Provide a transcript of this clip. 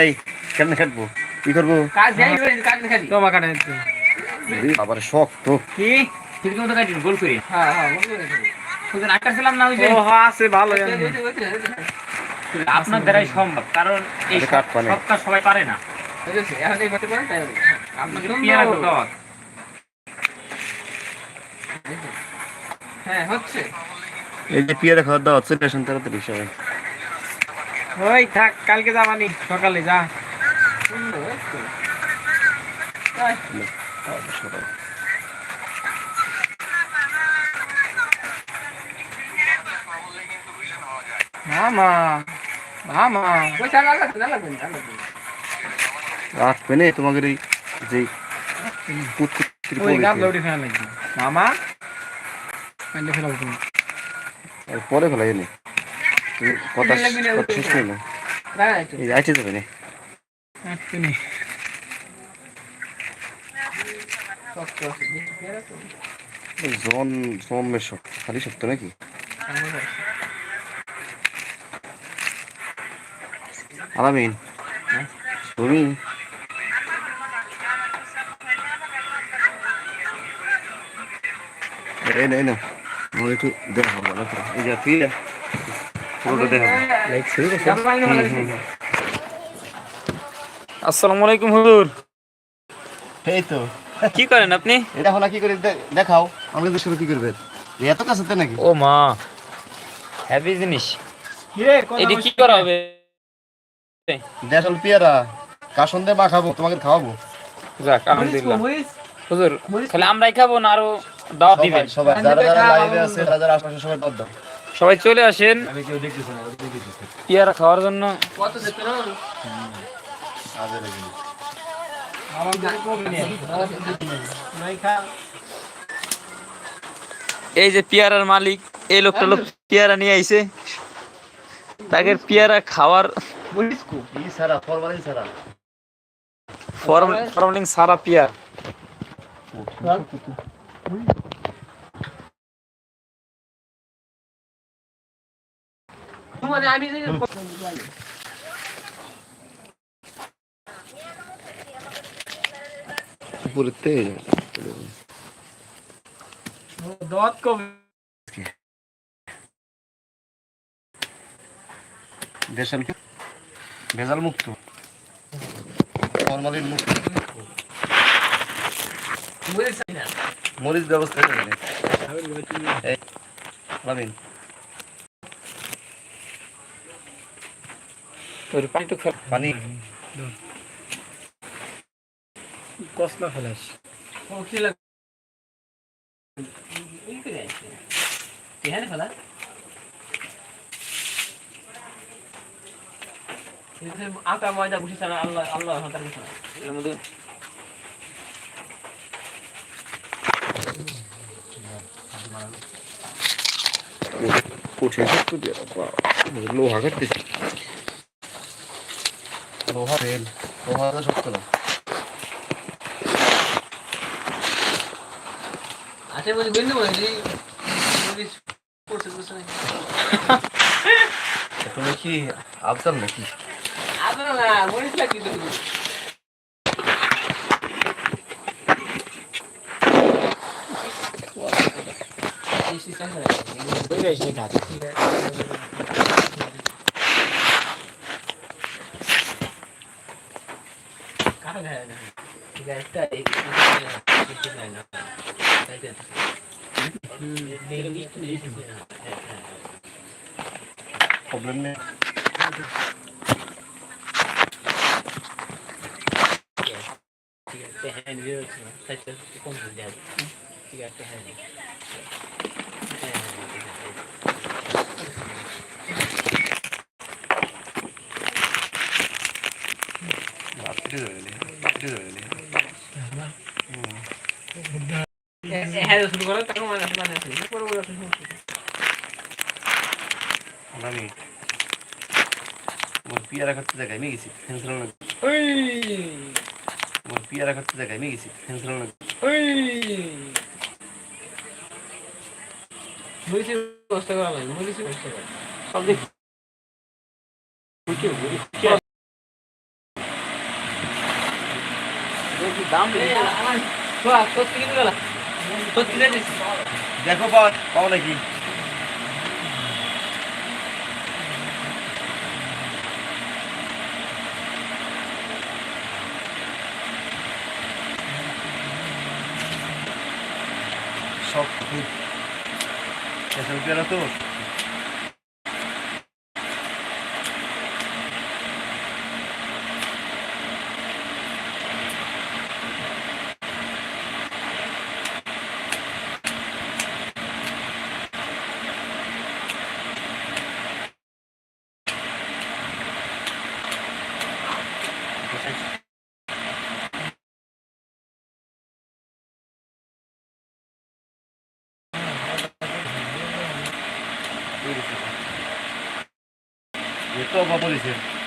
এই কেমনে কাটবো কি করব? কাটে দিতে। আবার শক্ত কি? ঠিক মতো কাটি গোল করে। হ্যাঁ হ্যাঁ না ওই যে। ও হ্যাঁ আছে ভালো আপনার দ্বারাই সম্ভব কারণ এই এটা কাঠ পানে। সবাই পারে না। আপনাকে পেয়ারা করতে হবে। হ্যাঁ হচ্ছে। এই যে পিয়ারা খাওয়ার দাওয়া চলে আসেন তাড়াতাড়ি সবাই। ওই থাক কালকে যাবানি সকালে যা। মামা মামা। রাখবে না তোমাদের এই যে মামা পরে ফেলাই নি কথা কথা শেষ না এই আইতে যাবে না। জন শক্ত খালি শক্ত নাকি। আলামিন। তুমি? এই না এই না। একটু দেখা না এই যে ফিরে পুরোটা দেখা লাইক শুরু করছ জামা পানি ভালো লাগছে। আসসালামু আলাইকুম হুজুর। এই তো। কি করেন আপনি? এটা হলো কি করে দেখাও শুরু কি করবে? এত কাছে তো নাকি? ও মা হ্যাপি জিনিস। এটি কি করা হবে? দেশাল পেয়ারা দিয়ে মাখাবো তোমাকে খাওয়াবো। যাক আলহামদুলিল্লাহ। হুজুর তাহলে আমরাই খাব না আরও দাওয়াত দিবেন। সবাই যারা যারা লাইভে আছে যারা যারা আশেপাশে সবাই দাও। সবাই চলে আসেন পেয়ারা খাওয়ার জন্য। এই যে পেয়ারার মালিক, এই লোকটা লোক পেয়ারা নিয়ে আইছে। তাকে পেয়ারা খাওয়ার ফরমালিন সারা ফর্মলিং সারা পেয়ার। মানে আমি দত কবে। দেশাল ভেজাল মুক্ত। ফরমালিন মুক্ত। মরিচ ব্যবস্থা করে পানিটুকু ফেল পানি। কসলা ফেলাস। আটা ময়দা বসে ছাড়া আল্লাহ আল্লাহ এর মধ্যে বাবা, লোহা কাটতেছি লোহা রেল লোহা তো শক্ত না আচ্ছা বলি বলি তুমি কি আফজাল নাকি আপনার না মরিচ লাগি তো এই কিছু যায় না তাই তো প্রবলেম নেই ঠিক আছে হ্যাঁ নিজে হচ্ছে না ঠিক আছে হ্যাঁ পিয়ারা খাচ্ছে জায়গায় নিয়ে গেছি ফ্যান চালানো ওই আমার ব্যবস্থা করা লাগে সব দেখ দেখো পাও পাও নাকি? সব খুব তো? to opozycję.